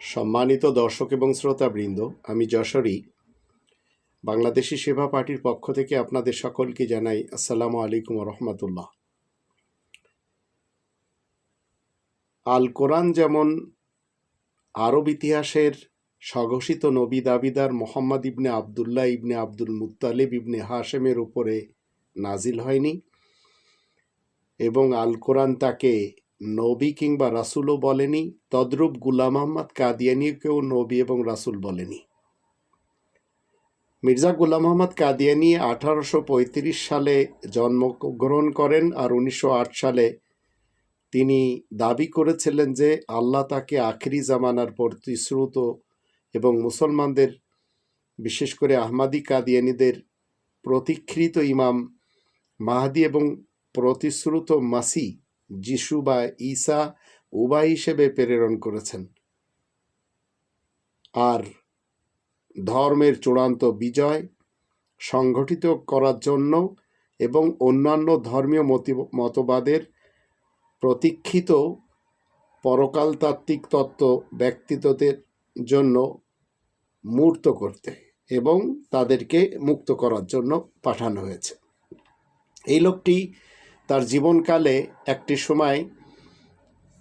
সম্মানিত দর্শক এবং শ্রোতাবৃন্দ, আমি যশোরী। বাংলাদেশি সেবা পার্টির পক্ষ থেকে আপনাদের সকলকে জানাই আসসালামু আলাইকুম রহমতুল্লাহ আল কোরআন যেমন আরব ইতিহাসের স্বঘোষিত নবী দাবিদার মোহাম্মদ ইবনে আবদুল্লাহ ইবনে আব্দুল মুত্তালিব ইবনে হাশেমের উপরে নাজিল হয়নি এবং আল কোরআন তাকে নবী কিংবা রাসুলও বলেনি, তদ্রূপ গুলাম আহমদ কাদিয়ানিকেও নবী এবং রাসুল বলেনি। মির্জা গুলাম আহমদ কাদিয়ানি আঠারোশো পঁয়ত্রিশ সালে জন্মগ্রহণ করেন আর উনিশশো আট সালে তিনি দাবি করেছিলেন যে আল্লাহ তাকে আখরি জামানার প্রতিশ্রুত এবং মুসলমানদের, বিশেষ করে আহমাদি কাদিয়ানিদের প্রতীক্ষিত ইমাম, মাহাদি এবং প্রতিশ্রুত মাসি যিশু বা ঈসা উভয় হিসেবে প্রেরণ করেছেন। আর ধর্মের চূড়ান্ত বিজয় সংগঠিত করার জন্য এবং অন্যান্য ধর্মীয় মতি- মতবাদের প্রতীক্ষিত পরকালতাত্ত্বিক তত্ত্ব ব্যক্তিত্বদের জন্য মূর্ত করতে এবং তাদেরকে মুক্ত করার জন্য পাঠানো হয়েছে। এই লোকটি তার জীবনকালে একটি সময়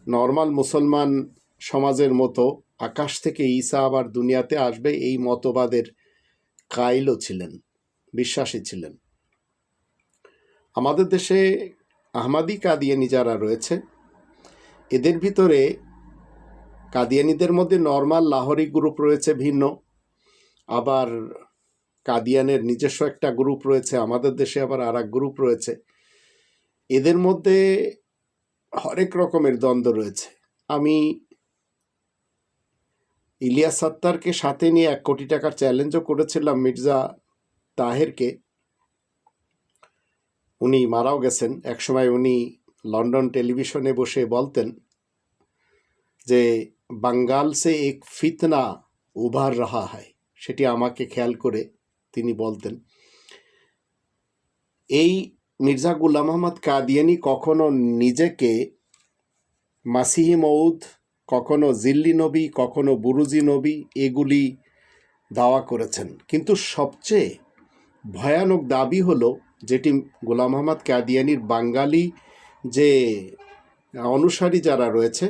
নর্মাল মুসলমান সমাজের মতো আকাশ থেকে ঈসা আবার দুনিয়াতে আসবে, এই মতবাদের কাইলও ছিলেন, বিশ্বাসী ছিলেন। আমাদের দেশে আহমাদি কাদিয়ানি যারা রয়েছে, এদের ভিতরে কাদিয়ানিদের মধ্যে নর্মাল লাহোরি গ্রুপ রয়েছে ভিন্ন, আবার কাদিয়ানের নিজস্ব একটা গ্রুপ রয়েছে, আমাদের দেশে আবার আর গ্রুপ রয়েছে। এদের মধ্যে হরেক রকমের দ্বন্দ্ব রয়েছে। আমি ইলিয়াস সত্তারকে সাথে নিয়ে এক কোটি টাকার চ্যালেঞ্জও করেছিলাম মির্জা তাহেরকে। উনি মারাও গেছেন। একসময় উনি লন্ডন টেলিভিশনে বসে বলতেন যে বাঙ্গাল সে এক ফিতনা উভার রাহা হয়। সেটি আমাকে খেয়াল করে তিনি বলতেন। এই মির্জা গুলাম আহমদ কাদিয়ানি কখনো নিজেকে মাসিহি মৌদ কখনো জিল্লি নবী, কখনো বুরুজি নবী এগুলি দাওয়া করেছেন। কিন্তু সবচেয়ে ভয়ানক দাবি হলো যেটি গোলাম আহমদ কাদিয়ানির বাঙালি যে অনুসারী যারা রয়েছে,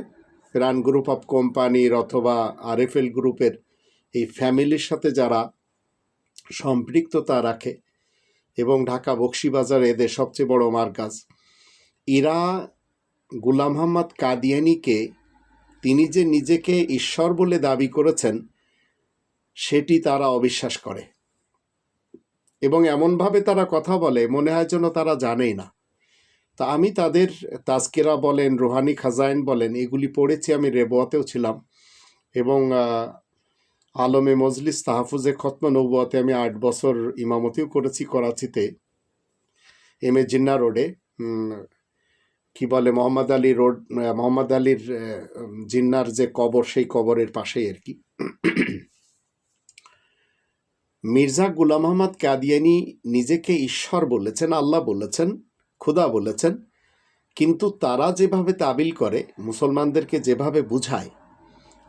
রান গ্রুপ অফ কোম্পানির অথবা আরএফএল গ্রুপের এই ফ্যামিলির সাথে যারা সম্পৃক্ততা রাখে এবং ঢাকা বক্সিবাজার এদের সবচেয়ে বড় মার্কাজ এরা গুলাম মোহাম্মদ কাদিয়ানিকে তিনি যে নিজেকে ঈশ্বর বলে দাবি করেছেন, সেটি তারা অবিশ্বাস করে। এবং এমনভাবে তারা কথা বলে, মনে হয় যেন তারা জানেই না। তা আমি তাদের তাস্কিরা বলেন, রোহানি খাজাইন বলেন, এগুলি পড়েছি আমি, রেবোয়াতেও ছিলাম। এবং আলমে মজলিস তাহাফুজে খতম নৌবতে আমি আট বছর ইমামতিও করেছি করাচিতে। এম এ জিন্না রোডে কি বলে, মোহাম্মদ আলী রোড মোহাম্মদ আলীর জিন্নার যে কবর, সেই কবরের পাশেই আর কি। মির্জা গুলাম আহমদ কাদিয়ানি নিজেকে ঈশ্বর বলেছেন, আল্লাহ বলেছেন, খুদা বলেছেন, কিন্তু তারা যেভাবে তাবিল করে, মুসলমানদেরকে যেভাবে বুঝায়,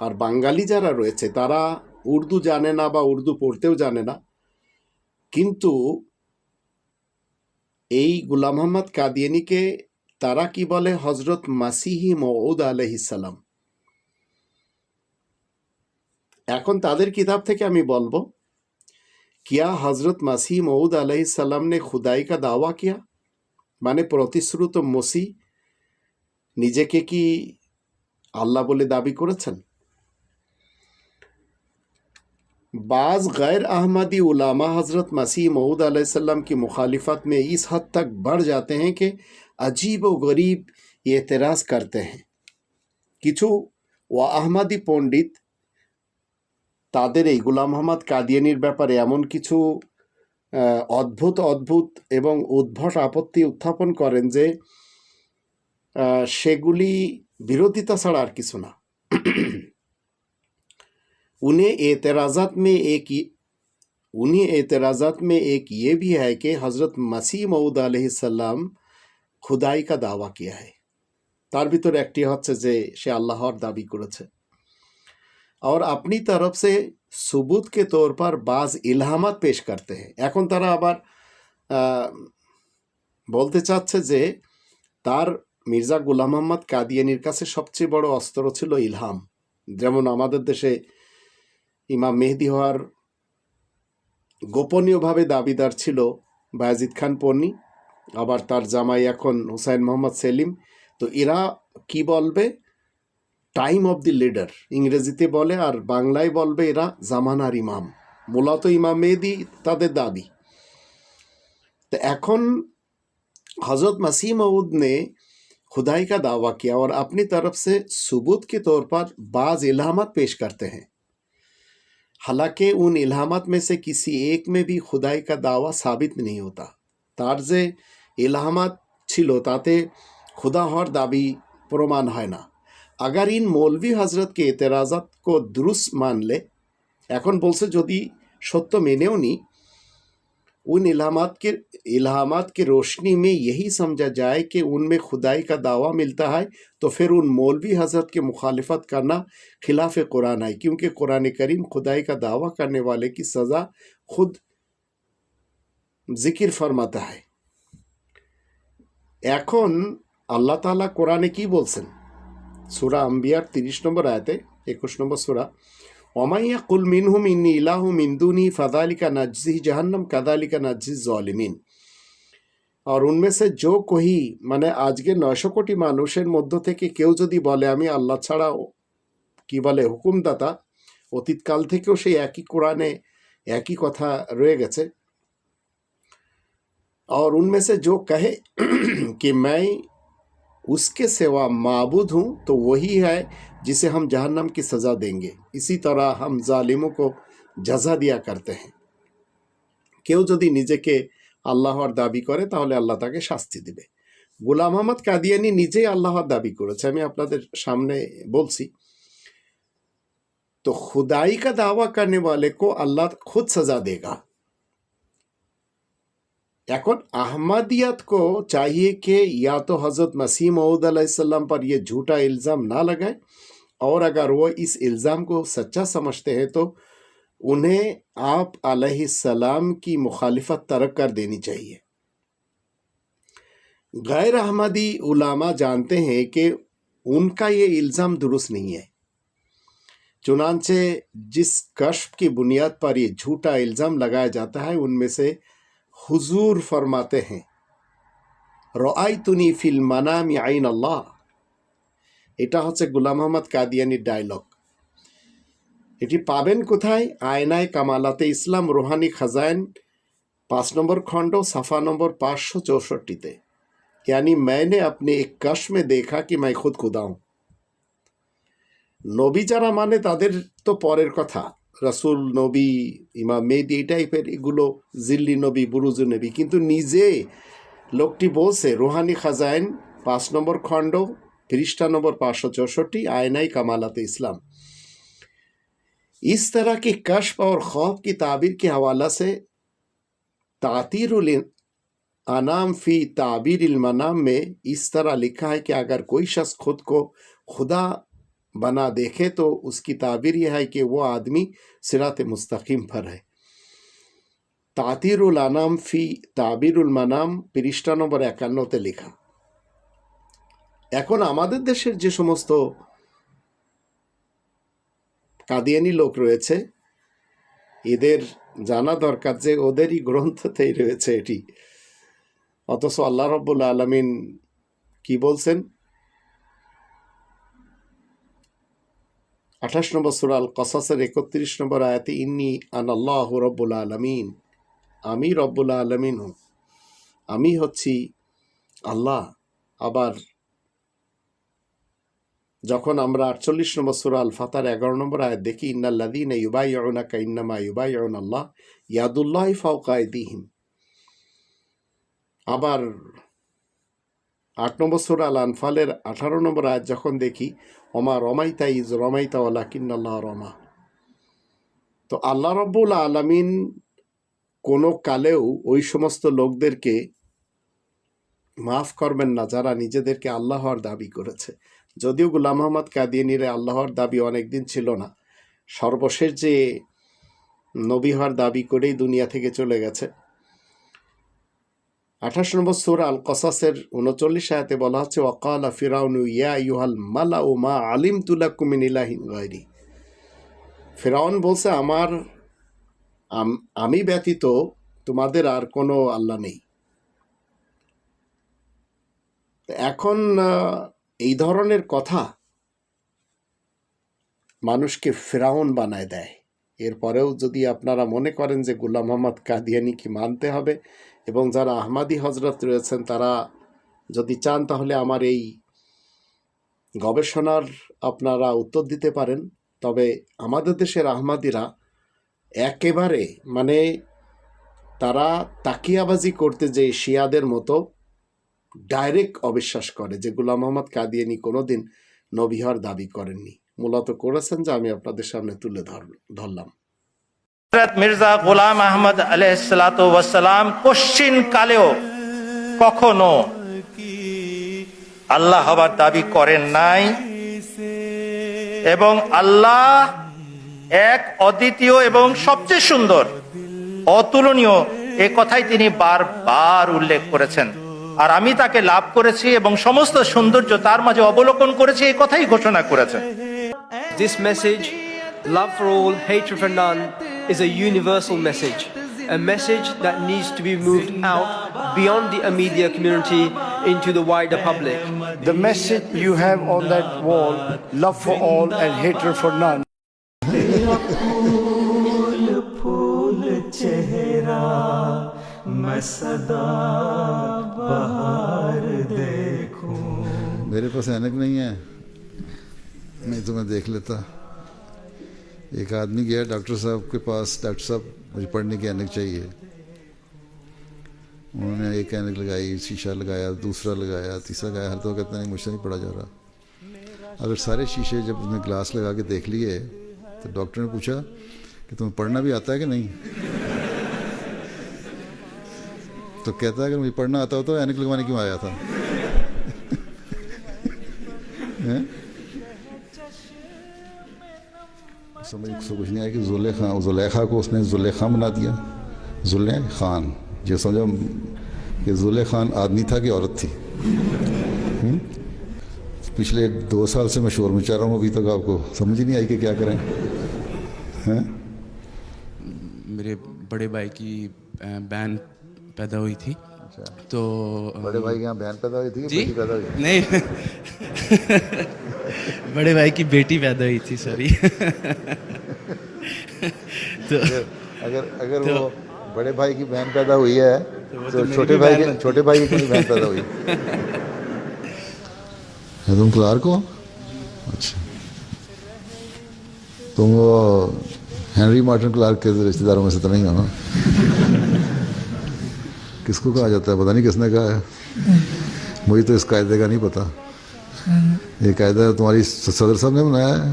আর বাঙালি যারা রয়েছে, তারা উর্দু জানে না বা উর্দু পড়তেও জানে না। কিন্তু এই গুলাম মোহাম্মদ কাদিয়ানিকে তারা কি বলে? হজরত মাসিহি মৌদ আলহিসাল্লাম এখন তাদের কিতাব থেকে আমি বলব, কিয়া হজরত মাসি মৌদ আলহিসাল্লাম নে খুদাই কা দাওয়া কিয়া? মানে প্রতিশ্রুত মসি নিজেকে কি আল্লাহ বলে দাবি করেছেন? बाज़ गैर अहमदी उलामा हज़रत मसीह मऊद अलैहिस्सलाम की मुखालिफत में इस हद तक बढ़ जाते हैं कि अजीब व गरीब एतराज़ करते हैं কিছু ও আহমাদি পণ্ডিত তাদের এই গুলাম আহমদ কাদিয়ানির ব্যাপারে এমন কিছু আহ, অদ্ভুত অদ্ভুত এবং উদ্ভট আপত্তি উত্থাপন করেন যে আহ, সেগুলি বিরোধিতা ছাড়া আর কিছু না उन्हें एतराज़ात में एक ये- उन्हीं एतराज़ात में एक ये भी है कि हज़रत मसीह मऊद अलैहिस्सलाम খুদাই কা দাওয়া কিয়া है তার ভিতরে একটি হচ্ছে যে সে আল্লাহর দাবি করেছে और अपनी तरफ से सबूत के तौर पर बाज इल्हामात पेश करते हैं এখন তারা আবার আহ, বলতে চাচ্ছে যে তার মির্জা গুলাম মোহাম্মদ কাদিয়ানির কাছে সবচেয়ে বড় অস্ত্র ছিল ইলহাম যেমন আমাদের দেশে ইমাম মেহেদি হওয়ার গোপনীয়ভাবে দাবিদার ছিল বায়াজিদ খান পন্নী আবার তার জামাই এখন হুসাইন মোহাম্মদ সেলিম তো এরা কি বলবে টাইম অফ দি লিডার ইংরেজিতে বলে আর বাংলায় বলবে এরা জামানার ইমাম মূলত ইমাম মেহেদি তাদের দাবি तो এখন हजरत मसीह मऊद ने खुदाई का दावा किया और अपनी तरफ से सबूत के तौर पर बाज इल्हामात पेश करते हैं हालांकि उन इल्हामात में से किसी एक में भी खुदाई का दावा साबित नहीं होता তার যে ইলহামাত ছিল তাতে खुदा हर दाबी प्रमाण है ना अगर इन मौलवी हजरत के एतराज़ात को दुरुस्त मान ले এখন বলছে যদি সত্য মেনেও নি ان الہامات کے الہامات کی روشنی میں یہی سمجھا جائے کہ ان میں خدائی کا دعویٰ ملتا ہے، تو پھر ان مولوی حضرت کی مخالفت کرنا خلاف قرآن ہے، کیونکہ قرآن کریم خدائی کا دعویٰ کرنے والے کی سزا خود ذکر فرماتا ہے۔ এখন আল্লাহ তালা কোরআনে কি বলছেন সুরা আম্বিয়ার তিরিশ নম্বর আয়াতে একুশ নম্বর সুরা ওমাইয়া কুল মিনহুম ইন্নি ইলাহু মিন দুনি ফাদালিকা নাজ্জি জাহান্নাম কাদালিকা নাজ্জি জালিমিন আর উনমে সে জো কহি মানে আজকে নয়শো কোটি মানুষের মধ্য থেকে কেউ যদি বলে আমি আল্লাহ ছাড়া কি বলে হুকুমদাতা অতীতকাল থেকেও সেই একই কোরআনে একই কথা রয়ে গেছে और उनमें से जो कहे कि मैं اس کے سوا معبود ہوں تو وہی ہے جسے ہم جہنم کی سزا دیں گے۔ اسی طرح ہم ظالموں کو جزا دیا کرتے ہیں۔ کیوں جدی نیچے کے اللہ اور دابی کرے تو اللہ تاکہ کے شاستی دے۔ گلا محمد کادیانی نجے یعنی اللہ اور دابی کرے سے میں اپنا در سامنے بول سی تو خدائی کا دعویٰ کرنے والے کو اللہ خود سزا دے گا۔ এখন احمدیت کو چاہیے کہ یا تو حضرت مسیح محدود علیہ السلام پر یہ جھوٹا الزام نہ لگائیں اور اگر وہ اس الزام کو سچا سمجھتے ہیں تو انہیں آپ علیہ السلام کی مخالفت ترک کر دینی چاہیے۔ غیر احمدی علماء جانتے ہیں کہ ان کا یہ الزام درست نہیں ہے۔ چنانچہ جس کشف کی بنیاد پر یہ جھوٹا الزام لگایا جاتا ہے ان میں سے हुजूर फरमाते हैं রআই তুনি ফিল মানামি আইন আল্লাহ এটা হচ্ছে গুলাম আহমদ কাদিয়ানির ডায়লগ এটি পাবেন কোথায় আয়নায় কামালাতে ইসলাম রোহানি খাজাইন পাঁচ নম্বর খণ্ড সাফা নম্বর পাঁচশো চৌষট্টিতে यानी मैंने अपने एक कश में देखा कि मैं खुद खुदा हूं নবী যারা মানে তাদের তো পরের কথা রাসূল নবী ইমাম মেহেদি এই টাইপের এগুলো জিল্লি নবী বুরুজু নবী কিন্তু নিজে লোকটি বলছে রোহানি খাজাইন পাঁচ নম্বর খণ্ড পৃষ্ঠা নম্বর पाँच सौ चौसठी आयनाई कमालत इस्लाम इस तरह की कश्फ और खौफ की ताबीर के हवाला से तातीरुल अनाम फी ताबीर मनाम में इस तरह लिखा है कि अगर कोई शख्स खुद को खुदा बना देखे तो उसकी ताबीर यह है कि वो आदमी सिरात मुस्तकीम पर है তাতিরুল আনাম ফি তাবিরুল মানাম পৃষ্ঠা নম্বর একান্নতে লেখা এখন আমাদের দেশের যে সমস্ত কাদিয়ানি লোক রয়েছে এদের জানা দরকার যে ওদেরই গ্রন্থতেই রয়েছে এটি অথচ আল্লাহ রব্বুল আলমিন কি বলছেন আঠাশ নম্বর সুরাল কসাসের একত্রিশ নম্বর আয়াতে, ইন্নি আন আল্লাহ রব্বুল আলমিন। আমি রব্বুল আলমিন হই। আমি হচ্ছি আল্লাহ। আবার যখন আমরা আটচল্লিশ নম্বর সুরা আল ফাতার এগারো নম্বর আয়াত দেখি ইন্নাল্লাদিন ইউবাই ইউনাকা ইন্নামা ইউবাই আল্লাহ ইয়াদুল্লাহ ফাউকায়দিহিম আবার আট নম্বর সুরা আল আনফালের আঠারো নম্বর আয়াত যখন দেখি অমা রমাইতা ইজ রমাইতা ওলা কিন্নাল্লাহ রমা। তো আল্লাহ রব্বুল আলমিন কোনো কালেও ওই সমস্ত লোকদেরকে মাফ করবেন না যারা নিজেদেরকে আল্লাহর দাবি করেছে। যদিও গুলাম মোহাম্মদ কাদিয়ানিরে আল্লাহর দাবি অনেকদিন ছিল না। সর্বশেষ যে নবী হওয়ার দাবি করেই দুনিয়া থেকে চলে গেছে। আঠাশ নম্বর সুরা আল কসাসের উনচল্লিশ আয়াতে বলা হচ্ছে, ওয়াকাল ফিরাউন, ইয়া ইউহাল মালা ও মা আলিম তুলা কুমিন ইলাহিন ফেরাউন বলছে, আমার, আম- ব্যতীত তোমাদের আর কোনো আল্লাহ নেই। এখন এই ধরনের কথা মানুষকে ফেরাউন বানায় দেয়। এরপরেও যদি আপনারা মনে করেন যে, গুলাম মোহাম্মদ কাদিয়ানি কি মানতে হবে এবং যারা আহমাদি হজরত রয়েছেন, তারা যদি চান তাহলে আমার এই গবেষণার আপনারা উত্তর দিতে পারেন। তবে আমাদের দেশের আহমাদিরা একেবারে মানে তারা তাকিয়াবাজি করতে যে শিয়াদের মতো ডাইরেক্ট অবিশ্বাস করে যে গুলাম মোহাম্মদ কাদিয়ানি কোনোদিন নবী হওয়ার দাবি করেননি। মূলত করেছেন যে আমি আপনাদের সামনে তুলে ধর- ধরলাম। মির্জা গোলাম আহমদ আলাইসালাম কোশ্চিন কালেও কখনো আল্লাহ হবার দাবি করেন নাই এবং আল্লাহ এক অদ্বিতীয় এবং সবচেয়ে সুন্দর অতুলনীয় এ কথাই তিনি বারবার উল্লেখ করেছেন। আর আমি তাকে লাভ করেছি এবং সমস্ত সৌন্দর্য তার মাঝে অবলোকন করেছি এই কথাই ঘোষণা করেছেন। This message, love for is a universal message. A message that needs to be moved out beyond the Ahmadiyya community into the wider public. The message you have on that wall, love for all and hatred for none. मेरे पास ऐनक नहीं है नहीं तो मैं देख लेता ایک آدمی گیا، ڈاکٹر صاحب کے پاس، ڈاکٹر صاحب، مجھے پڑھنے کی اینک چاہیے۔ انہوں نے ایک اینک لگائی، شیشہ لگایا، دوسرا لگایا، تیسرا لگایا، ہر تو کہتے ہیں مجھ سے نہیں پڑھا جا رہا۔ اگر سارے شیشے جب اس نے گلاس لگا کے دیکھ لیے، تو ڈاکٹر نے پوچھا کہ تمہیں پڑھنا بھی آتا ہے کہ نہیں؟ تو کہتا ہے اگر مجھے پڑھنا آتا ہو تو اینک لگوانے کیوں آیا تھا؟ سمجھ سے کچھ نہیں آیا کہ زلیخا زلیخا کو اس نے زلیخا بنا دیا۔ زلے خان۔ یہ سمجھا کہ زلے خان آدمی تھا کہ عورت تھی۔ پچھلے دو سال سے میں شور مچا رہا ہوں ابھی تک آپ کو سمجھ نہیں آئی کہ کیا کریں۔ میرے بڑے بھائی کی بہن پیدا ہوئی تھی۔ اچھا۔ تو بڑے بھائی کی بہن پیدا ہوئی تھی جی؟ نہیں۔ بڑے بھائی کی بیٹی پیدا ہوئی تھی سوری تو اگر اگر وہ بڑے بھائی کی بہن پیدا ہوئی ہے تو چھوٹے بھائی کی چھوٹے بھائی کی بہن پیدا ہوئی؟ ہے تم کلار کو اچھا۔ تم وہ ہینری مارٹن کلارک کے رشتہ داروں میں سے تو نہیں ہو نا؟ کس کو کہا جاتا ہے؟ پتہ نہیں کس نے کہا ہے۔ مجھے تو اس قاعدے کا نہیں پتہ یہ قاعدہ تمہاری صدر صاحب نے بنایا ہے۔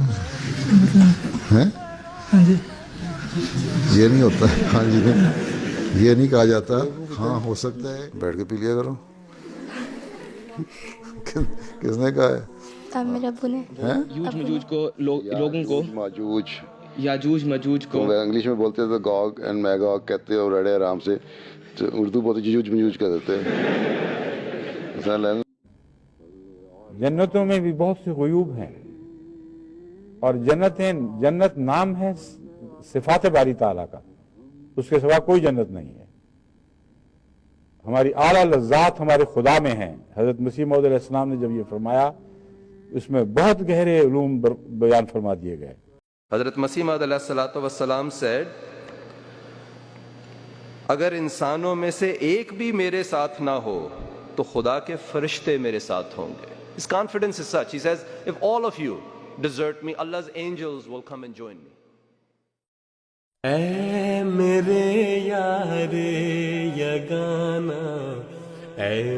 ہاں جی۔ یہ نہیں ہوتا۔ ہاں جی۔ یہ نہیں کہا جاتا۔ ہاں ہو سکتا ہے۔ بیٹھ کے پی لیا کرو۔ کس نے کہا ہے؟ میں بولتے تھے گاگ اینڈ کہتے ہو رڑے آرام سے۔ اردو بولتے جوج مجوج ہیں۔ جنتوں میں بھی بہت سے غیوب ہیں۔ اور جنتیں، جنت نام ہے صفات باری تعالیٰ کا۔ اس کے سوا کوئی جنت نہیں ہے۔ ہماری اعلیٰ لذات ہمارے خدا میں ہیں۔ حضرت مسیح محدود علیہ السلام نے جب یہ فرمایا، اس میں بہت گہرے علوم بیان فرما دیے گئے۔ حضرت مسیح محدود علیہ السلام وسلام سیڈ اگر انسانوں میں سے ایک بھی میرے ساتھ نہ ہو، تو خدا کے فرشتے میرے ساتھ ہوں گے۔ His confidence is such. He says, If all of you desert me, Allah's angels will come and join me. اے میرے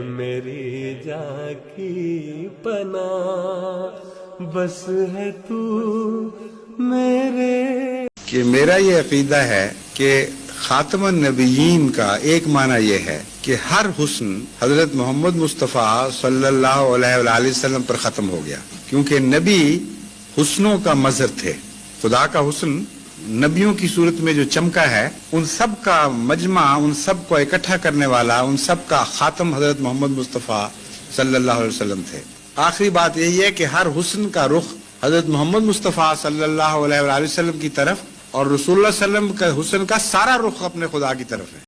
میری جا کی پناہ بس ہے تو میرے کہ میرا یہ عقیدہ ہے کہ خاتم النبیین کا ایک معنی یہ ہے کہ ہر حسن حضرت محمد مصطفیٰ صلی اللہ علیہ وآلہ وسلم پر ختم ہو گیا۔ کیونکہ نبی حسنوں کا مظہر تھے۔ خدا کا حسن نبیوں کی صورت میں جو چمکا ہے، ان سب کا مجمع، ان سب کو اکٹھا کرنے والا، ان سب کا خاتم حضرت محمد مصطفیٰ صلی اللہ علیہ وسلم تھے۔ آخری بات یہی ہے کہ ہر حسن کا رخ حضرت محمد مصطفیٰ صلی اللہ علیہ وآلہ وسلم کی طرف اور رسول اللہ اللہ علیہ وسلم کا حسن کا سارا رخ اپنے خدا کی طرف ہے۔